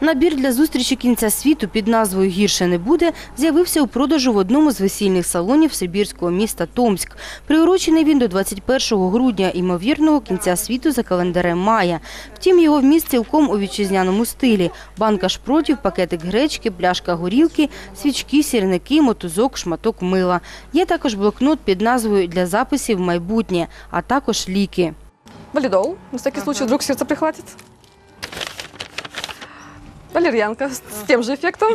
Набір для зустрічі кінця світу під назвою «Гірше не буде» з'явився у продажу в одному з весільних салонів сибірського міста Томськ. Приурочений він до 21 грудня, імовірного кінця світу за календарем Мая. Втім, його вміст цілком у вітчизняному стилі. Банка шпротів, пакетик гречки, пляшка горілки, свічки, сірники, мотузок, шматок мила. Є також блокнот під назвою «Для записів майбутнє», а також ліки. Валидол, на всякий случай, вдруг сердце прихватит. Валерьянка с, с тем же эффектом.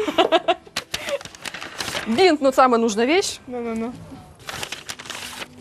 Бинт, ну самая нужная вещь. Ну-ну-ну.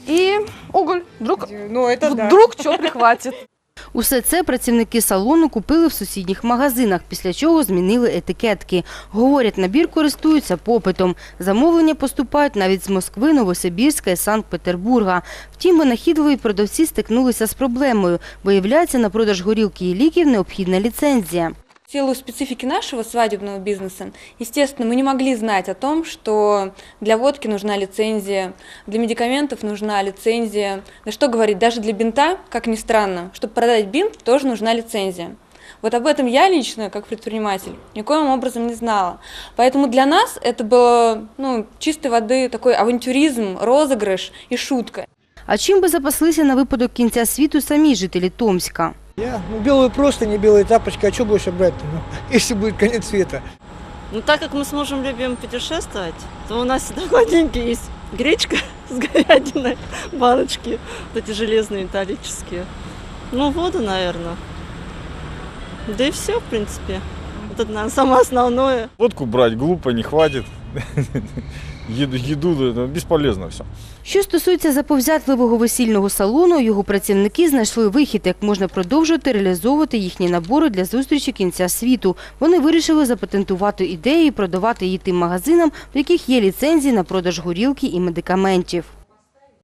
И уголь. Вдруг, Ну, это да. вдруг что прихватит. Усе це працівники салону купили в сусідніх магазинах, після чого змінили етикетки. Говорять, набір користується попитом. Замовлення поступають навіть з Москви, Новосибірська і Санкт-Петербурга. Втім, винахідливі продавці стикнулися з проблемою. Виявляється, на продаж горілки і ліків необхідна ліцензія. В силу специфики нашего свадебного бизнеса, естественно, мы не могли знать о том, что для водки нужна лицензия, для медикаментов нужна лицензия. Да что говорить, даже для бинта, как ни странно, чтобы продать бинт, тоже нужна лицензия. Вот об этом я лично, как предприниматель, никоим образом не знала. Поэтому для нас это было ну, чистой воды такой авантюризм, розыгрыш и шутка. А чим би запаслися на випадок кінця світу самі жителі Томська? Я, ну, белую просто, не белые тапочки, а что больше брать-то, ну, если будет конец света? Ну, так как мы с мужем любим путешествовать, то у нас всегда холодильнике есть гречка с говядиной, баночки, вот эти железные металлические. Ну, воду, наверное. Да и все, в принципе. Вот это, наверное, самое основное. Водку брать глупо, не хватит. Еду, еду это бесполезно все. Що стосується заповзятливого весільного салону, його працівники знайшли вихід, як можна продовжувати реалізовувати їхні набори для зустрічі кінця світу. Вони вирішили запатентувати ідею і продавати її тим магазинам, в яких є ліцензії на продаж горілки і медикаментів.